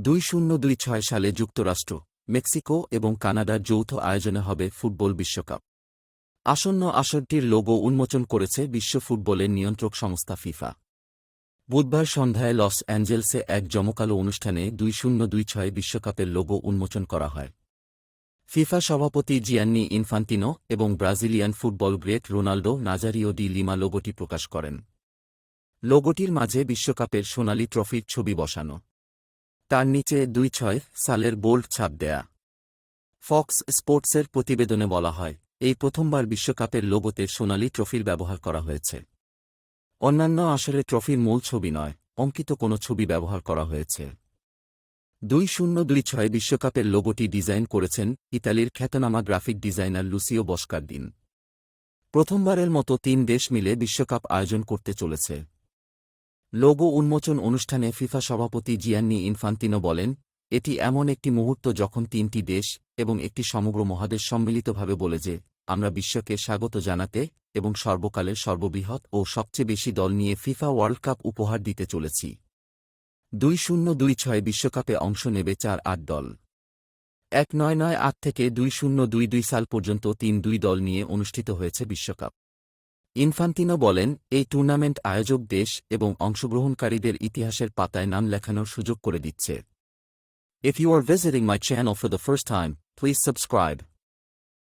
দুই শূন্য দুই ছয় সালে যুক্তরাষ্ট্র, মেক্সিকো এবং কানাডার যৌথ আয়োজনে হবে ফুটবল বিশ্বকাপ। আসন্ন আসরটির লোগো উন্মোচন করেছে বিশ্ব ফুটবলের নিয়ন্ত্রক সংস্থা ফিফা। বুধবার সন্ধ্যায় লস অ্যাঞ্জেলসে এক জমকালো অনুষ্ঠানে দুই শূন্য দুই ছয় বিশ্বকাপের লোগো উন্মোচন করা হয়। ফিফা সভাপতি জিয়ান্নি ইনফান্তিনো এবং Brazilian football great Ronaldo Nazario de Lima লোগোটি প্রকাশ করেন। লোগোটির মাঝে বিশ্বকাপের সোনালি ট্রফির ছবি বসানো। তার নিচে দুই ছয় সালের বোল্ড ছাপ দেয়া। ফক্স স্পোর্টসের প্রতিবেদনে বলা হয়, এই প্রথমবার বিশ্বকাপের লোগোতে সোনালি ট্রফির ব্যবহার করা হয়েছে। অন্যান্য আসরে ট্রফির মূল ছবি নয়, অঙ্কিত কোনো ছবি ব্যবহার করা হয়েছে। দুই শূন্য দুই ছয় বিশ্বকাপের লোগোটি ডিজাইন করেছেন ইতালির খ্যাতনামা গ্রাফিক ডিজাইনার লুসিও বস্কার দিন। প্রথমবারের মতো তিন দেশ মিলে বিশ্বকাপ আয়োজন করতে চলেছে। লোগো উন্মোচন অনুষ্ঠানে ফিফা সভাপতি জিয়ান্নি ইনফান্তিনো বলেন, এটি এমন একটি মুহূর্ত যখন তিনটি দেশ এবং একটি সমগ্র মহাদেশ সম্মিলিতভাবে বলে যে, আমরা বিশ্বকে স্বাগত জানাতে এবং সর্বকালের সর্ববৃহৎ ও সবচেয়ে বেশি দল নিয়ে ফিফা ওয়ার্ল্ড কাপ উপহার দিতে চলেছি। দুই শূন্য দুই ছয় বিশ্বকাপে অংশ নেবে চার আট দল। এক নয় নয় আট থেকে দুই শূন্য দুই দুই সাল পর্যন্ত তিন দুই দল নিয়ে অনুষ্ঠিত হয়েছে বিশ্বকাপ। ইনফান্তিনো বলেন এই টুর্নামেন্ট আয়োজক দেশ এবং অংশগ্রহণকারীদের ইতিহাসের পাতায় নাম লেখানোর সুযোগ করে দিচ্ছে if you are visiting my channel for the first time, please subscribe.